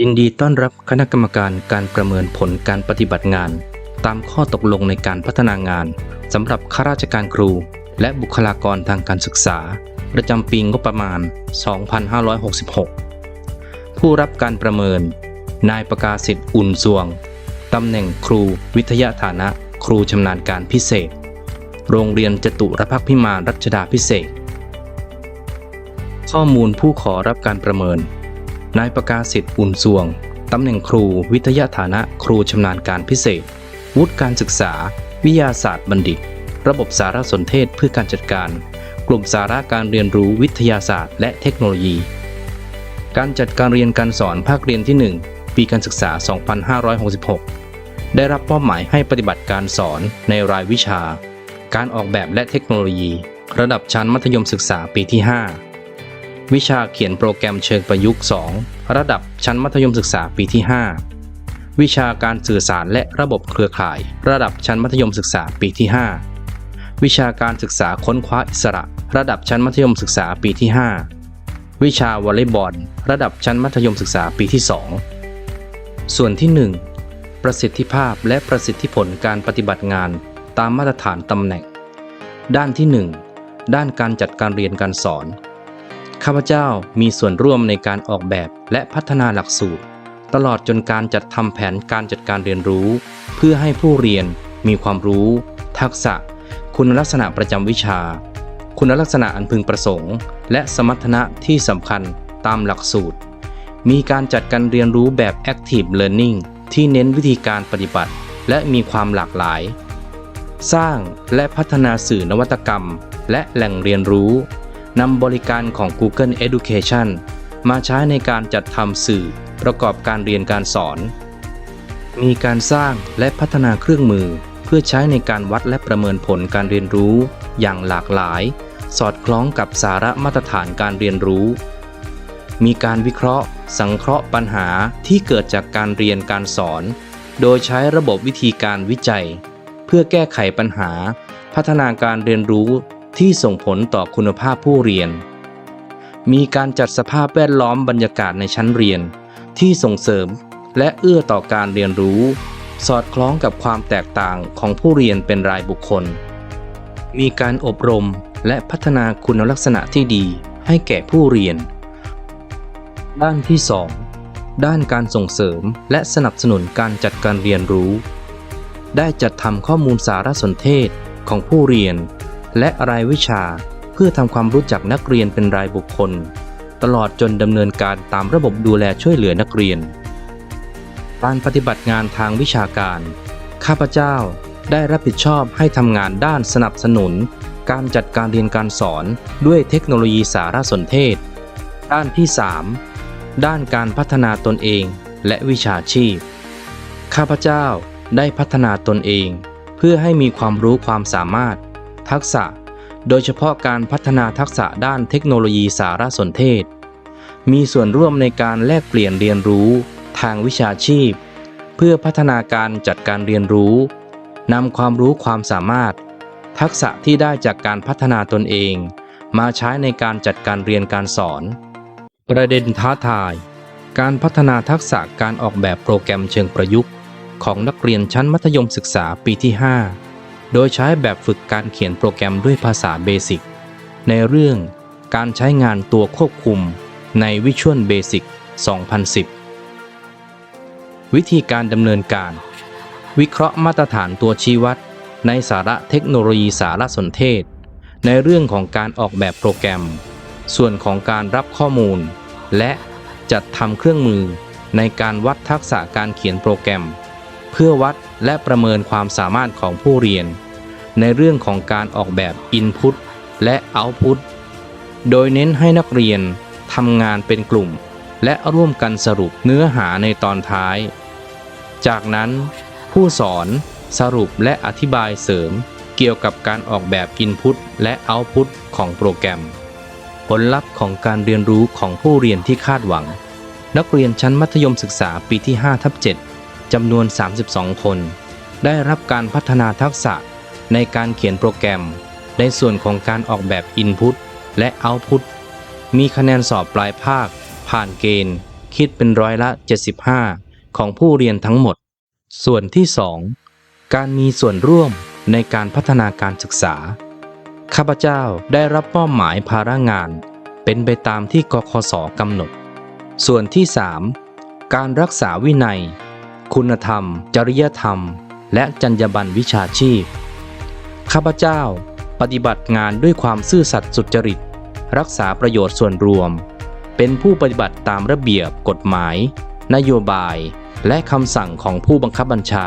ยินดีต้อนรับคณะกรรมการการประเมินผลการปฏิบัติงาน ตามข้อตกลงในการพัฒนางานสำหรับข้าราชการครู และบุคลากรทางการศึกษา ประจำปีงบประมาณ 2566 ผู้รับการประเมิน นายประกาศิษฐ์อุ่นสวงตำแหน่งครูวิทยาฐานะ ครูชำนาญการพิเศษ โรงเรียนจตุรพักพิมานรัชดาพิเศษ ข้อมูลผู้ขอรับการประเมิน นายประกาศิษฐ์อุ่นสวง ตำแหน่งครูวิทยาฐานะครูชำนาญการพิเศษ วุฒิการศึกษา วิทยาศาสตร์บัณฑิต ระบบสารสนเทศเพื่อการจัดการ กลุ่มสาระการเรียนรู้วิทยาศาสตร์ และเทคโนโลยี การจัดการเรียนการสอนภาคเรียนที่ 1 ปีการศึกษา 2566 ได้รับมอบหมายให้ปฏิบัติการสอนในรายวิชา การออกแบบและเทคโนโลยี ระดับชั้นมัธยมศึกษาปีที่ 5 วิชาเขียนโปรแกรมเชิงประยุกต์ 2 ระดับชั้นมัธยมศึกษาปีที่ 5 วิชาการสื่อสารและระบบเครือข่าย ระดับชั้นมัธยมศึกษาปีที่ 5 วิชาการศึกษาค้นคว้าอิสระ ระดับชั้นมัธยมศึกษาปีที่ 5 วิชาวอลเลย์บอล ระดับชั้นมัธยมศึกษาปีที่ 2 ส่วนที่ 1 ประสิทธิภาพและประสิทธิผลการปฏิบัติงานตามมาตรฐานตำแหน่ง ด้านที่ 1 ด้านการจัดการเรียนการสอน ข้าพเจ้ามีส่วนร่วมในการออกแบบและพัฒนาหลักสูตร ตลอดจนการจัดทำแผนการจัดการเรียนรู้ เพื่อให้ผู้เรียนมีความรู้ ทักษะ คุณลักษณะประจำวิชา คุณลักษณะอันพึงประสงค์ และสมรรถนะที่สำคัญตามหลักสูตร มีการจัดการเรียนรู้แบบ Active Learning ที่เน้นวิธีการปฏิบัติ และมีความหลากหลาย สร้างและพัฒนาสื่อนวัตกรรม และแหล่งเรียนรู้ นำบริการของ Google Education มาใช้ในการจัดทำสื่อประกอบการเรียนการสอน มีการสร้างและพัฒนาเครื่องมือ เพื่อใช้ในการวัดและประเมินผลการเรียนรู้ อย่างหลากหลาย สอดคล้องกับสาระมาตรฐานการเรียนรู้ มีการวิเคราะห์ สังเคราะห์ปัญหาที่เกิดจากการเรียนการสอน โดยใช้ระบบวิธีการวิจัย เพื่อแก้ไขปัญหา พัฒนาการเรียนรู้ ที่ส่งผลต่อคุณภาพผู้เรียน มีการจัดสภาพแวดล้อมบรรยากาศในชั้นเรียน ที่ส่งเสริมและเอื้อต่อการเรียนรู้ สอดคล้องกับความแตกต่างของผู้เรียนเป็นรายบุคคล มีการอบรมและพัฒนาคุณลักษณะที่ดีให้แก่ผู้เรียน ด้านที่ 2 ด้านการส่งเสริมและสนับสนุนการจัดการเรียนรู้ ได้จัดทำข้อมูลสารสนเทศของผู้เรียน และรายวิชาเพื่อทำความรู้จักนักเรียนเป็นรายบุคคล ตลอดจนดำเนินการตามระบบดูแลช่วยเหลือนักเรียน การปฏิบัติงานทางวิชาการ ข้าพเจ้าได้รับผิดชอบให้ทำงานด้านสนับสนุน การจัดการเรียนการสอนด้วยเทคโนโลยีสารสนเทศ ด้านที่ 3 ด้านการพัฒนาตนเองและวิชาชีพ ข้าพเจ้าได้พัฒนาตนเอง เพื่อให้มีความรู้ความสามารถ ทักษะ โดยเฉพาะการพัฒนาทักษะด้านเทคโนโลยีสารสนเทศ มีส่วนร่วมในการแลกเปลี่ยนเรียนรู้ ทางวิชาชีพ เพื่อพัฒนาการจัดการเรียนรู้นำความรู้ความสามารถ ทักษะที่ได้จากการพัฒนาตนเอง มาใช้ในการจัดการเรียนการสอน ประเด็นท้าทาย การพัฒนาทักษะการออกแบบโปรแกรมเชิงประยุกต์ ของนักเรียนชั้นมัธยมศึกษาปีที่ 5 โดยใช้แบบฝึกการเขียนโปรแกรมด้วยภาษาเบสิกในเรื่องการใช้งานตัวควบคุมใน Visual Basic 2010 วิธีการดำเนินการ วิเคราะห์มาตรฐานตัวชี้วัด ในสาระเทคโนโลยีสารสนเทศ ในเรื่องของการออกแบบโปรแกรม ส่วนของการรับข้อมูล และจัดทำเครื่องมือในการวัดทักษะการเขียนโปรแกรม เพื่อวัดและประเมินความสามารถของผู้เรียน ในเรื่องของการออกแบบ Input และ Output โดยเน้นให้นักเรียนทำงานเป็นกลุ่ม และร่วมกันสรุปเนื้อหาในตอนท้าย จากนั้นผู้สอนสรุปและอธิบายเสริมเกี่ยวกับการออกแบบ Input และ Output ของโปรแกรม ผลลัพธ์ของการเรียนรู้ของผู้เรียนที่คาดหวัง นักเรียนชั้นมัธยมศึกษาปีที่5ทับ7 จำนวน 32 คน ได้รับการพัฒนาทักษะในการเขียนโปรแกรม ในส่วนของการออกแบบ Input และ Output มีคะแนนสอบปลายภาค ผ่านเกณฑ์ คิดเป็นร้อยละ 75 ของผู้เรียนทั้งหมด ส่วนที่ 2 การมีส่วนร่วมในการพัฒนาการศึกษา ข้าพเจ้าได้รับมอบหมายภาระงาน เป็นไปตามที่กคสกำหนด ส่วนที่ 3 การรักษาวินัย คุณธรรม จริยธรรม และจรรยาบรรณวิชาชีพ ข้าพเจ้าปฏิบัติงานด้วยความซื่อสัตย์สุจริต รักษาประโยชน์ส่วนรวม เป็นผู้ปฏิบัติตามระเบียบกฎหมาย นโยบาย และคำสั่งของผู้บังคับบัญชา